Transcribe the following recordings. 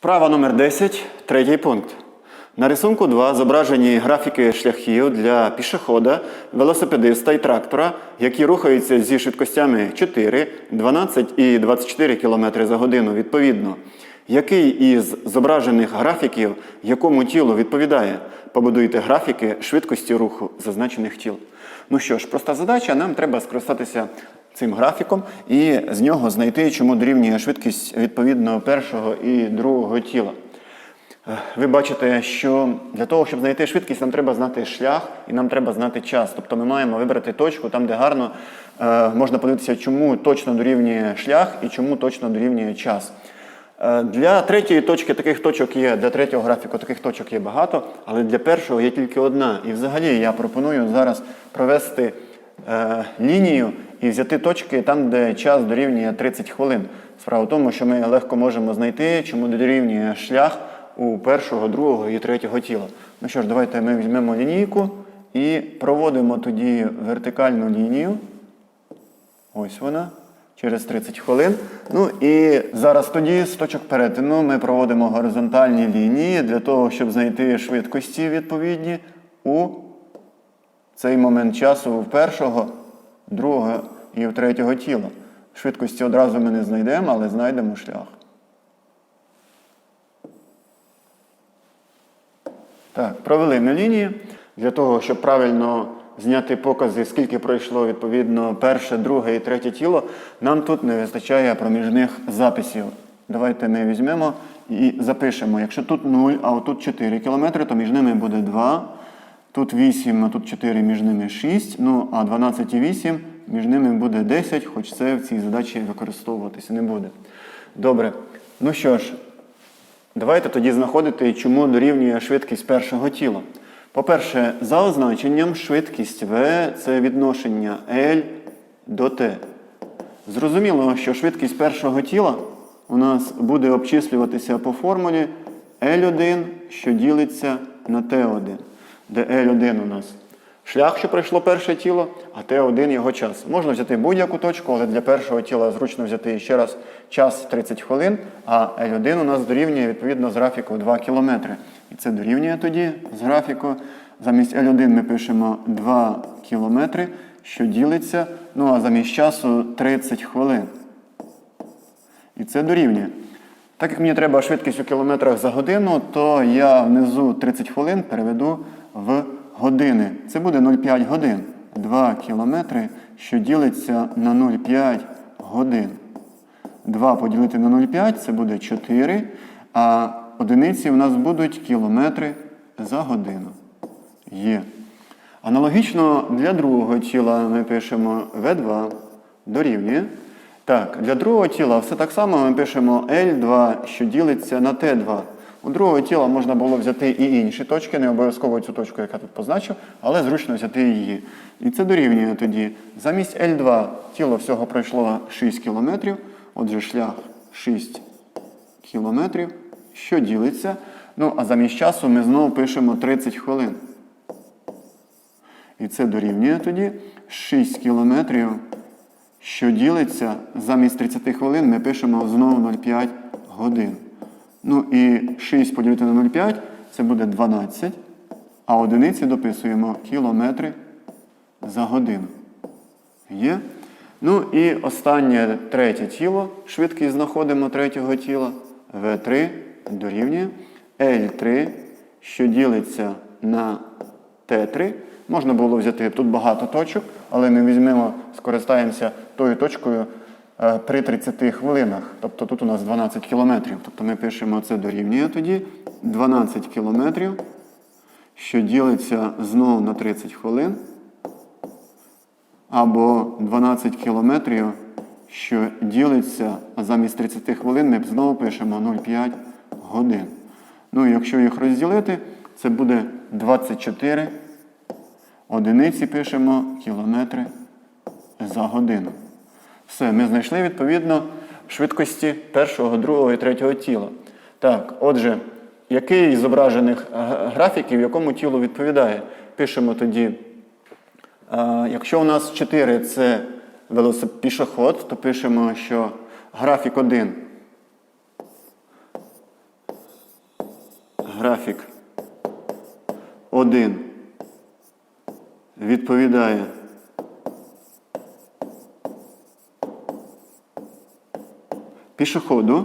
Вправа номер 10, третій пункт. На рисунку 2 зображені графіки шляхів для пішохода, велосипедиста і трактора, які рухаються зі швидкостями 4, 12 і 24 км за годину відповідно. Який із зображених графіків якому тілу відповідає? Побудуйте графіки швидкості руху зазначених тіл. Ну що ж, проста задача, нам треба скористатися цим графіком і з нього знайти, чому дорівнює швидкість відповідно першого і другого тіла. Е, Ви бачите, що для того, щоб знайти швидкість, нам треба знати шлях і нам треба знати час. Тобто ми маємо вибрати точку там, де гарно е, можна подивитися, чому точно дорівнює шлях і чому точно дорівнює час. Е, Для третьої точки таких точок є, для третього графіку таких точок є багато, але для першого є тільки одна. І взагалі я пропоную зараз провести е, лінію і взяти точки там, де час дорівнює 30 хвилин. Справа в тому, що ми легко можемо знайти, чому дорівнює шлях у першого, другого і третього тіла. Ну що ж, давайте ми візьмемо лінійку і проводимо тоді вертикальну лінію. Ось вона. Через 30 хвилин. Ну і зараз тоді з точок перетину ми проводимо горизонтальні лінії для того, щоб знайти швидкості відповідні у цей момент часу першого, другого і в третього тіла. Швидкості одразу ми не знайдемо, але знайдемо шлях. Так, провели ми лінії для того, щоб правильно зняти покази, скільки пройшло відповідно перше, друге і третє тіло. Нам тут не вистачає проміжних записів. Давайте ми візьмемо і запишемо. Якщо тут 0, а отут 4 км, то між ними буде 2. Тут 8, а тут 4, між ними 6. Ну, а 12 і 8 між ними буде 10, хоч це в цій задачі використовуватися не буде. Добре. Ну що ж, Давайте тоді знаходити, чому дорівнює швидкість першого тіла. По-перше, за означенням швидкість V це відношення L до T. Зрозуміло, що швидкість першого тіла у нас буде обчислюватися по формулі L1, що ділиться на T1, де L1 у нас шлях, що пройшло перше тіло, а Т1 його час. Можна взяти будь-яку точку, але для першого тіла зручно взяти ще раз час 30 хвилин, а L1 у нас дорівнює відповідно з графіку 2 км. І це дорівнює тоді з графіку. Замість L1 ми пишемо 2 км, що ділиться, ну а замість часу 30 хвилин. І це дорівнює. Так як мені треба швидкість у кілометрах за годину, то я внизу 30 хвилин переведу в години. Це буде 0,5 годин. 2 кілометри, що ділиться на 0,5 годин. 2 поділити на 0,5 це буде 4. А одиниці в нас будуть кілометри за годину. Є. Аналогічно для другого тіла ми пишемо V2 дорівнює. Так, для другого тіла все так само ми пишемо L2, що ділиться на T2. У другого тіла можна було взяти і інші точки, не обов'язково цю точку, яка тут позначив, але зручно взяти її. І це дорівнює тоді. Замість L2 тіло всього пройшло 6 км, отже, шлях 6 км, що ділиться. Ну, а замість часу ми знову пишемо 30 хвилин. І це дорівнює тоді 6 кілометрів, що ділиться замість 30 хвилин, ми пишемо знову 0,5 годин. Ну і 6 поділити на 0,5 це буде 12. А одиниці дописуємо кілометри за годину. Є? Ну і останнє третє тіло. Швидкість знаходимо третього тіла. В3 дорівнює L3, що ділиться на Т3. Можна було взяти тут багато точок, але ми візьмемо, скористаємося тою точкою при 30 хвилинах. Тобто тут у нас 12 кілометрів. Тобто ми пишемо це дорівнює тоді 12 кілометрів, що ділиться знову на 30 хвилин. Або 12 кілометрів, що ділиться, а замість 30 хвилин ми знову пишемо 0,5 годин. Ну і якщо їх розділити, це буде 24 одиниці пишемо кілометри за годину. Все, ми знайшли відповідно швидкості першого, другого і третього тіла. Так, отже, який з зображених графіків якому тілу відповідає? Пишемо тоді. Якщо у нас 4 це пішоход, то пишемо, що графік 1 графік 1 відповідає пішоходу.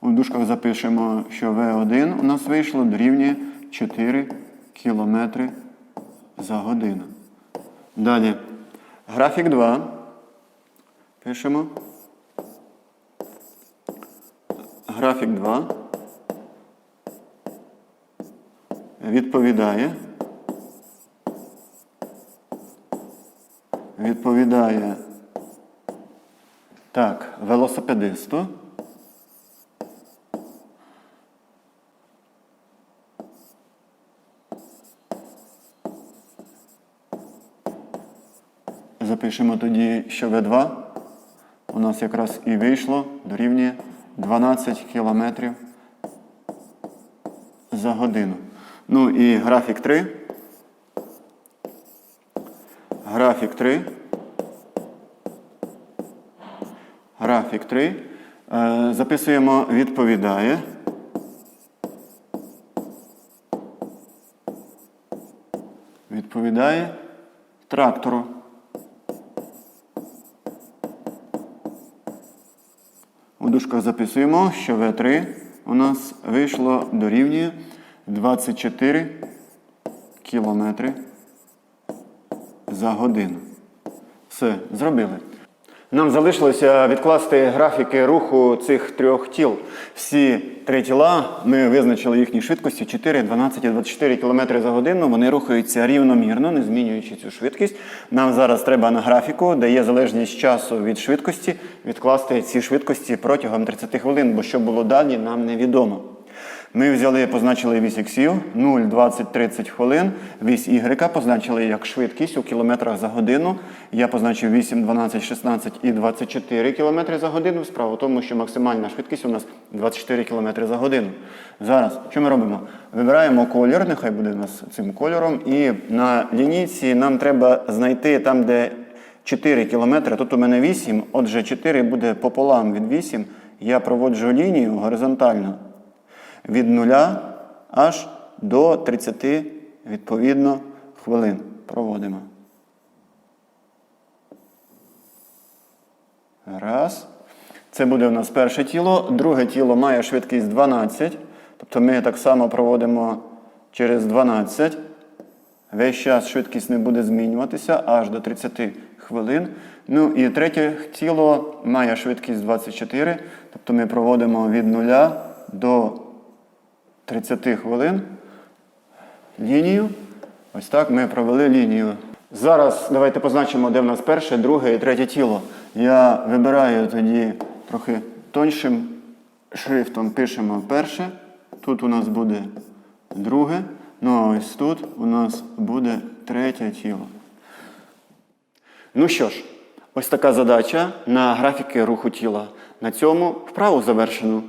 У дужках запишемо, що В1 у нас вийшло дорівнює 4 км за годину. Далі. Графік 2. Пишемо. Графік 2 відповідає. Відповідає так, велосипедисту. Запишемо тоді, що В2 у нас якраз і вийшло дорівнює 12 км за годину. Ну і графік 3. Графік 3. Графік 3. Е, записуємо відповідає. Відповідає трактору. У дужках записуємо, що В3 у нас вийшло дорівнює 24 кілометри за годину. Все, зробили. Нам залишилося відкласти графіки руху цих трьох тіл. Всі три тіла ми визначили їхні швидкості 4, 12 і 24 км за годину. Вони рухаються рівномірно, не змінюючи цю швидкість. Нам зараз треба на графіку, де є залежність часу від швидкості, відкласти ці швидкості протягом 30 хвилин, бо що було далі, нам невідомо. Ми взяли, позначили вісь іксів 0, 20, 30 хвилин. Вісь Y позначили як швидкість у кілометрах за годину. Я позначив 8, 12, 16 і 24 км за годину. Справа в тому, що максимальна швидкість у нас 24 км за годину. Зараз, що ми робимо? Вибираємо колір, нехай буде у нас цим кольором. І на лінійці нам треба знайти там, де 4 км. Тут у мене 8, отже, 4 буде пополам від 8. Я проводжу лінію горизонтально від 0 аж до 30 відповідно хвилин. Проводимо. Раз. Це буде у нас перше тіло. Друге тіло має швидкість 12. Тобто ми так само проводимо через 12. Весь час швидкість не буде змінюватися аж до 30 хвилин. Ну і третє тіло має швидкість 24. Тобто ми проводимо від 0 до 30 хвилин лінію. Ось так ми провели лінію. Зараз давайте позначимо, де в нас перше, друге і третє тіло. Я вибираю тоді трохи тоншим шрифтом пишемо перше. Тут у нас буде друге. Ну а ось тут у нас буде третє тіло. Ну що ж, ось така задача на графіки руху тіла. На цьому вправу завершено.